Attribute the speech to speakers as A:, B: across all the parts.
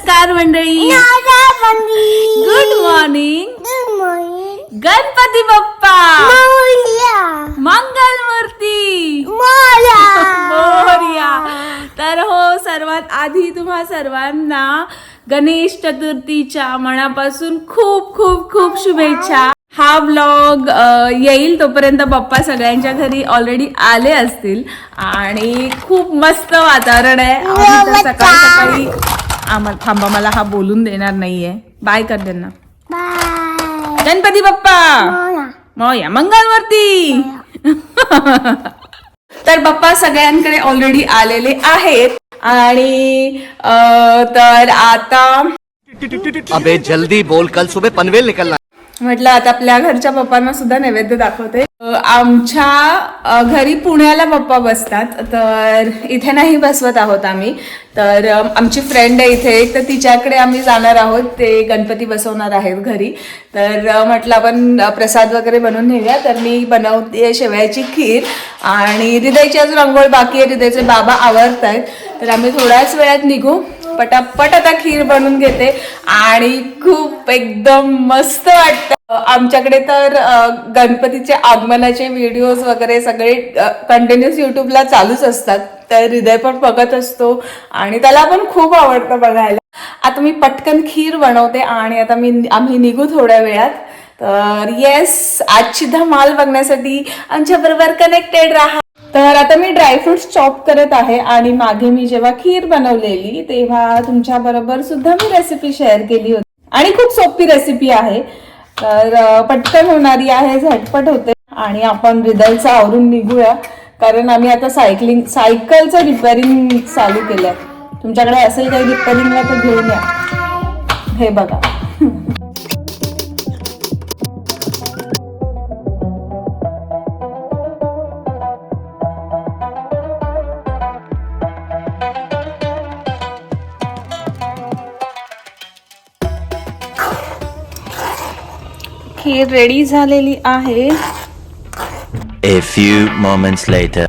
A: नमस्कार मंडळी. Good morning Ganpati Bappa. मंगल मूर्ती मोरया. तर हो सर्वात आधी तुम्हा सर्वांना गणेश चतुर्थीच्या मनापासून खूप खूप खूप शुभेच्छा. हा ब्लॉग येईल तोपर्यंत पप्पा सगळ्यांच्या घरी ऑलरेडी आले असतील. आणि खूप मस्त वातावरण आहे. सकाळी सकाळी आम्हाला थांबा मला हा बोलून देणार नाहीये. बाय कर त्यांना गणपती बाप्पा! मोया. मंगलवरती तर बाप्पा सगळ्यांकडे ऑलरेडी आलेले आहेत. आणि अं, तर आता
B: अबे जल्दी बोल. कल सुबह पनवेल निकलना
A: म्हटलं आता आपल्या घरच्या पप्पांना सुद्धा नैवेद्य दाखवते. आमच्या घरी पुण्याला पप्पा बसतात तर इथे नाही बसवत आहोत आम्ही. तर आमची फ्रेंड आहे इथे एक तर तिच्याकडे आम्ही जाणार आहोत ते गणपती बसवणार आहेत घरी. तर म्हटलं आपण प्रसाद वगैरे बनवून नेऊया. तर मी बनवते शेवयाची खीर आणि हृदयची अजून अंघोळ बाकी आहे हृदयचे बाबा आवडत आहेत तर आम्ही थोड्याच वेळात निघू. पटापट आता खीर बनवून घेते आणि खूप एकदम मस्त वाटतं. आमच्याकडे तर गणपतीचे आगमनाचे व्हिडिओज वगैरे सगळे कंटिन्युअस युट्यूबला चालूच असतात. तर हृदय पण बघत असतो आणि त्याला पण खूप आवडतं बघायला. आता मी पटकन खीर बनवते आणि आता मी आम्ही निघू थोड्या वेळात. तर येस आजची धमाल बघण्यासाठी आमच्याबरोबर कनेक्टेड राहा. तर आता मी ड्रायफ्रुट्स चॉप करत आहे आणि मागे मी जेव्हा खीर बनवलेली तेव्हा तुमच्या बरोबर सुद्धा मी रेसिपी शेअर केली होती. आणि खूप सोपी रेसिपी आहे. तर पटकन होणारी आहे झटपट होते. आणि आपण रिदलचा आवरून निघूया. कारण आम्ही आता सायकलिंग सायकलचं रिपेअरिंग चालू केलंय. तुमच्याकडे असेल काही रिपेअरिंगला तर घेऊन या. हे बघा. खीर रेडी झालेली आहे
C: A few moments later.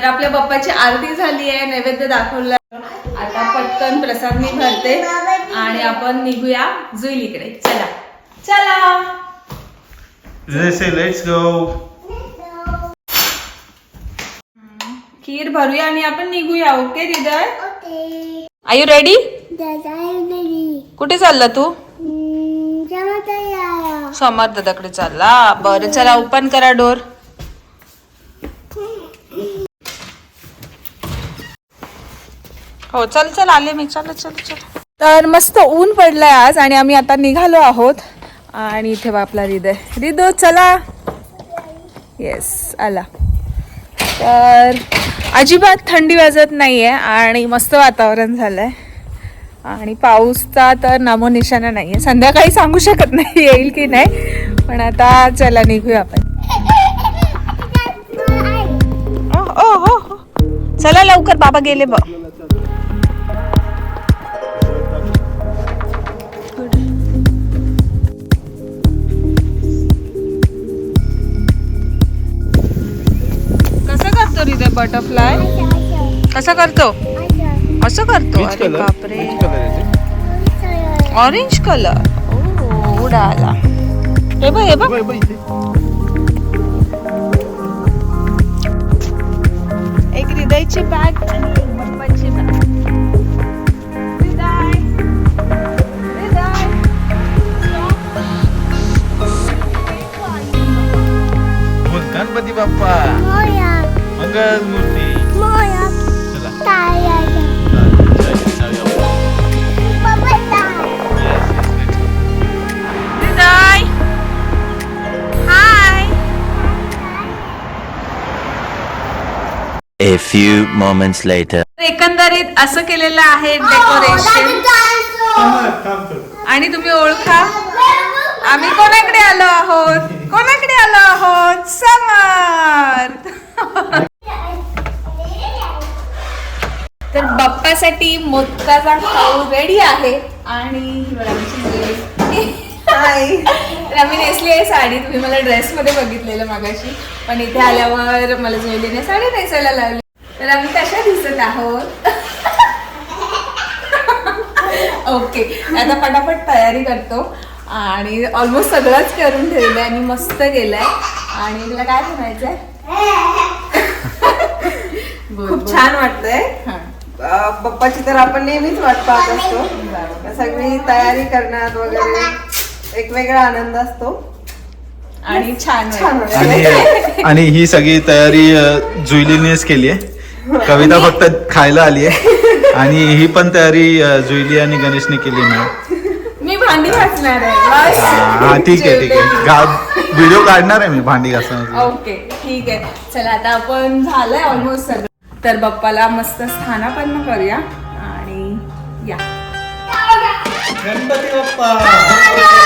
A: तर आपल्या बाप्पाची आरती झाली आहे नैवेद्य दाखवला आता पटकन प्रसाद मी भरते आणि आपण निघूया जुईलीकडे. चला. चला. खीर भरूया आणि आपण निघूया ओके हृदय आर यू रेडी कुठे चालला तू? समर्थ दादाकडे चालला. बरं चला ओपन करा डोर हो चल चल आले मी. चल चल चल. तर मस्त ऊन पडलंय आज आणि आम्ही आता निघालो आहोत. आणि इथे बा आपला हृदय. हृदय चला. येस आला. तर अजिबात थंडी वाजत नाहीये आणि मस्त वातावरण झालंय. आणि पाऊसचा तर नामोनिशाणा नाहीये. संध्याकाळी सांगू शकत नाही येईल की नाही. पण आता चला निघूया आपण. ओ, हो, हो. चला लवकर बाबा गेले बघ. बटरफ्लाय कसा करतो? असं करतो? अरे बापरे. ऑरेंज कलर ओ उडाला. हे बघ हे बघ. एक हृदयची बॅग आणि एक पप्पाची बॅग
D: गणपती बाप्पा. मंगल मूर्ती चला.
C: A few moments later.
A: एकंदरीत असं केलेलं आहे डेकोरेशन आणि तुम्ही ओळखा. आम्ही कोणाकडे आलो आहोत? कोणाकडे आलो आहोत? समर्थ. तर बाप्पासाठी मोदकाचा खाऊ रेडी आहे. आणि ही आम्ही नेसली आहे साडी. तुम्ही मला ड्रेसमध्ये बघितलेलं मागाशी. पण इथे आल्यावर मला जुईलीने साडी नेसायला लावली. तर आम्ही कशा दिसत आहोत? ओके आता पटापट तयारी करतो. आणि ऑलमोस्ट सगळंच करून ठेवलंय. आणि मस्त गेलंय. आणि तुला काय म्हणायचंय?
E: खूप छान वाटतंय. अं, बाप्पाची तर आपण नेहमीच वाट पाहत असतो. सगळी तयारी करण्यात वगैरे एक वेगळा आनंद असतो.
A: आणि छान
E: छान.
D: आणि आणि ही सगळी तयारी जुईलीनेच केली आहे. कविता फक्त खायला आली आहे. आणि ही पण तयारी जुईली आणि गणेशने केली नाही
A: मी भांडी घासणार आहे.
D: हा ठीक आहे ठीक आहे. व्हिडिओ काढणार आहे मी भांडी घासण्याचा
A: ओके ठीक आहे. चला आता आपण झालंय ऑलमोस्ट सगळं. तर बाप्पाला मस्त स्थानापन्न करूया. आणि या.
D: गणपती बाप्पा.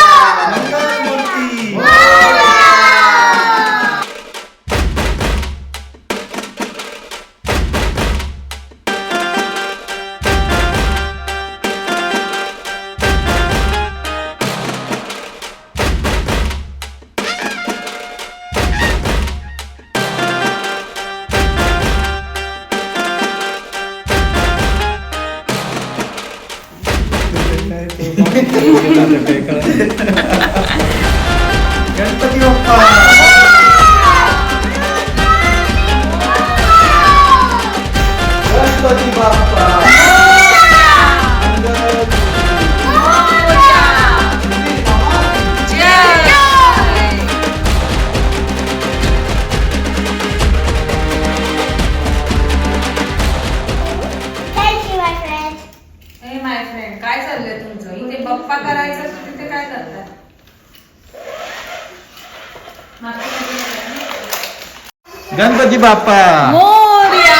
D: गणपती बाप्पा.
A: मोर्या.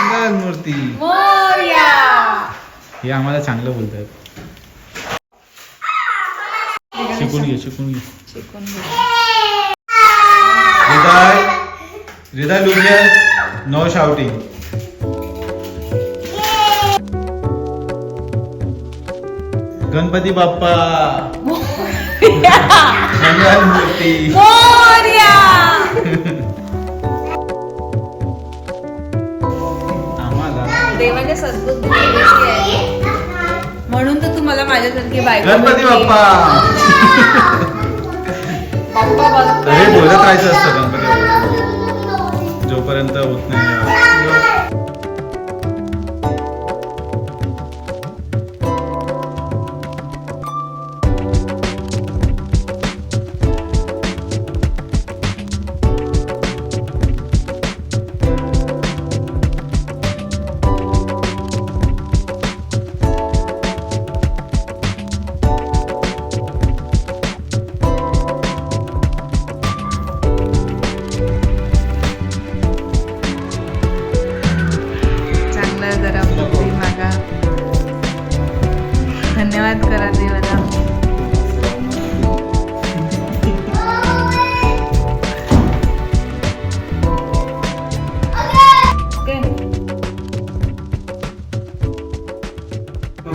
D: मंगल मूर्ती.
A: मोर्या.
D: हे आम्हाला चांगलं बोलतात. शिकून घे शिकून घे.
A: शिकून
D: हृदय हृदय लुबियर नो शाउटिंग गणपती बाप्पा. मंगल मूर्ती.
A: म्हणून तर तुम्हाला माझ्यासारखी बायको
D: गणपती
A: भेटली.
D: बाप्पा
A: बाप्पा बघतोय.
D: अरे बोलत राहायचं असतं गणपती बाप्पा जोपर्यंत होत नाही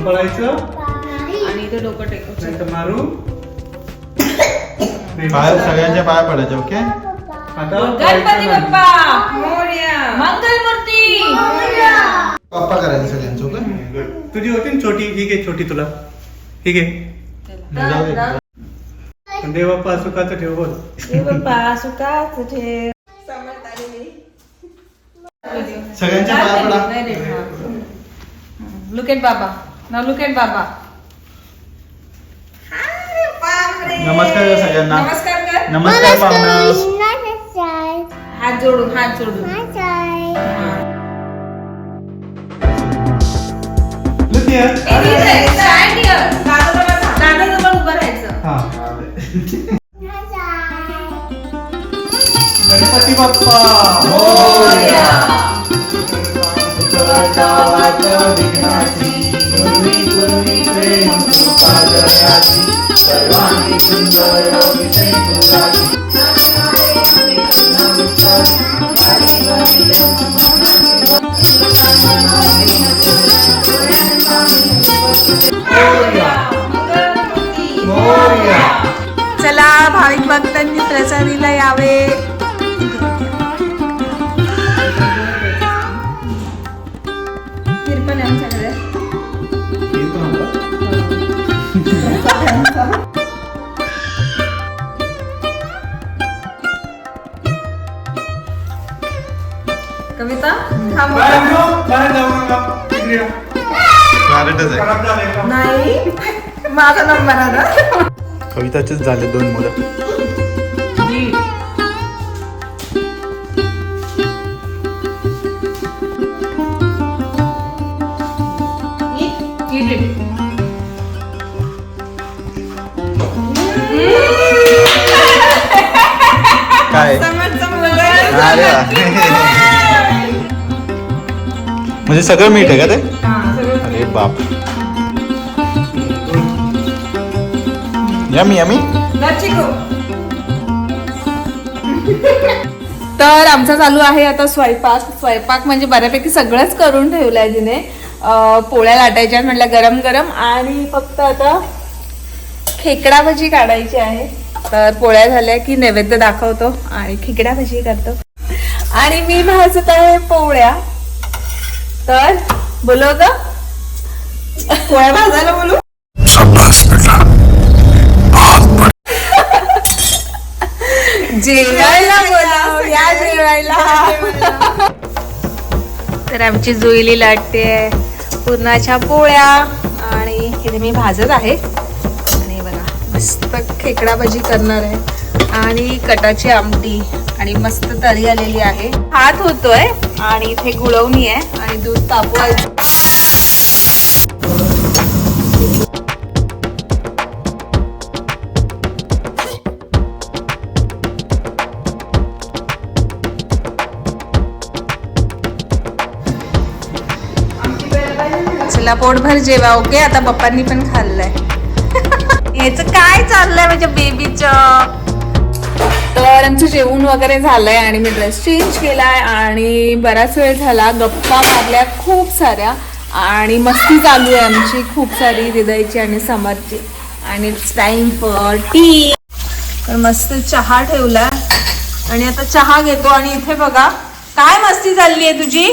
D: पडायचं
A: आणि इथे डोकं
D: नाही तर मारू. पाय सगळ्यांच्या पाया पडायचे ओके?
F: आता
A: गणपती बाप्पा. मंगल मूर्ती
D: पप्पा करायचं सगळ्यांचं ओके?
F: तुझी होती ना छोटी? ठीक आहे छोटी तुला. ठीक आहे
D: जाऊ दे.
F: पण देव बाप्पा सुखाचं ठेव बोल.
E: हे बाप्पा सुखाचं ठेव.
D: सगळ्यांच्या पाया पडा.
A: लुक एट बाबा. ना लुक एट बाबा
E: बापरे.
D: नमस्कार सगळ्यांना.
A: नमस्कार कर
D: नमस्कार पाहुणा.
A: हात जोडून हात जोडून.
F: Look here.
A: दादाजवळ उभं राहायचं.
F: हा. गणपती बाप्पा.
A: चला भक्तांनी प्रसादीला यावे. आमच्याकडे. कविता? नाही. माझा नंबर आता
D: कविताचेच झाले दोन मुलं. काय अरे वा. म्हणजे सगळं मीठ आहे का ते? अरे बाप. यमी यमी
A: तर आमचा चालू आहे आता स्वयंपाक. स्वयंपाक म्हणजे बऱ्यापैकी सगळंच करून ठेवलंय तिने अं, पोळ्या लाटायच्या म्हटलं गरम गरम आणि फक्त आता खेकडा भजी काढायची आहे. तर पोळ्या झाल्या की नैवेद्य दाखवतो आणि खेकडा भजी करतो. आणि मी भाजत आहे पोळ्या. तर बोलव ग. पोळ्या भाजायला बोलू? जेवायला बोलाव या जेवायला. तर आमची जुईली लाटते. पुरणाच्या पोळ्या आणि इथे मी भाजत आहे. आणि बघा मस्त खेकडा भाजी करणार आहे. आणि कटाची आमटी आणि मस्त तरी आलेली आहे. हात होतोय आणि इथे गुळवणी आहे आणि दूध तापवायचं. चला पोटभर जेवा ओके? आता पप्पांनी पण खाल्लंय. याच काय चाललंय म्हणजे माझ्या बेबीच तर आमचं जेवण वगैरे झालंय आणि मी ड्रेस चेंज केलाय आणि बराच वेळ झाला. गप्पा मारल्या खूप साऱ्या आणि मस्ती चालू आहे आमची. खूप सारी हृदयची आणि समरची. आणि टाइम फॉर टी तर मस्त चहा ठेवलाय. आणि आता चहा घेतो आणि इथे बघा काय मस्ती चालली आहे तुझी?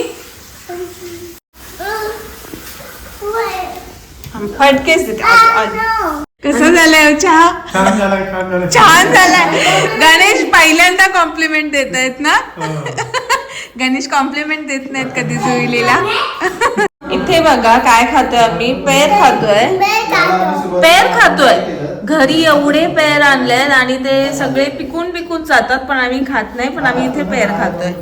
A: फटकेच देते. आज- आज. कसं झालंय हो चहा?
F: छान झाला छान झाला
A: छान झालाय. गणेश पहिल्यांदा कॉम्प्लिमेंट देत आहेत ना गणेश कॉम्प्लिमेंट देत नाहीत कधी जुईलीला इथे बघा काय खातोय आम्ही? पेर खातोय. पेर खातोय. घरी एवढे पेर आणलेत आणि ते सगळे पिकून पिकून जातात पण आम्ही खात नाही पण आम्ही इथे पेर खातोय.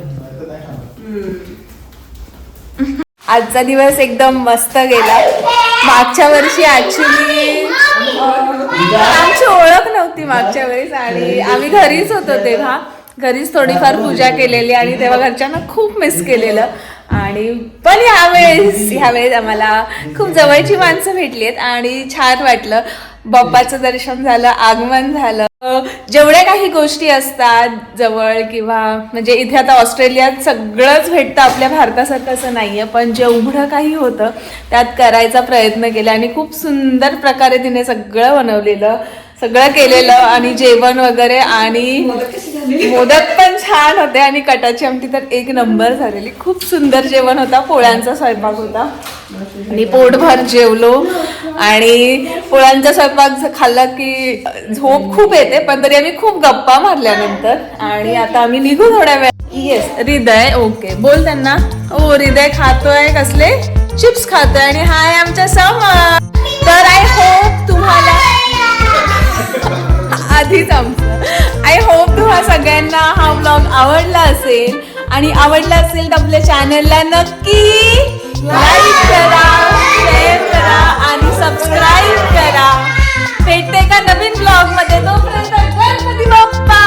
A: आजचा दिवस एकदम मस्त गेला. मागच्या वर्षी ऍक्च्युली आमची ओळख नव्हती मागच्या वेळेस आणि आम्ही घरीच होतो तेव्हा. घरीच थोडीफार पूजा केलेली आणि तेव्हा घरच्यांना खूप मिस केलेलं. आणि पण ह्यावेळेस ह्यावेळेस आम्हाला खूप जवळची माणसं भेटली आहेत आणि छान वाटलं. बाप्पाचं दर्शन झालं आगमन झालं. जेवढ्या काही गोष्टी असतात जवळ किंवा म्हणजे इथे आता ऑस्ट्रेलियात सगळंच भेटतं आपल्या भारतासारखं असं नाहीये पण जेवढं काही होतं त्यात करायचा प्रयत्न केला आणि खूप सुंदर प्रकारे तिने सगळं बनवलेलं सगळं केलेलं आणि जेवण वगैरे आणि मोदक पण छान होते आणि कटाची आमटी तर एक नंबर झालेली. खूप सुंदर जेवण होता. पोळ्यांचा स्वयंपाक होता. आणि पोटभर जेवलो. आणि पोळ्यांचा स्वयंपाक खाल्ला की झोप खूप येते पण तरी आम्ही खूप गप्पा मारल्यानंतर. आणि आता आम्ही निघू थोड्या वेळ. येस हृदय. ओके बोल त्यांना. ओ हृदय खातोय कसले? चिप्स खातोय आणि हाय आमच्या समर. तर आय होप तुम्हाला आधीच आमचं. सगळ्यांना हा ब्लॉग आवडला असेल आणि आवडला असेल तर आपल्या चॅनलला नक्की लाईक करा शेअर करा आणि सबस्क्राईब करा. भेटते का नवीन ब्लॉगमध्ये. तोपर्यंत गणपती बाप्पा!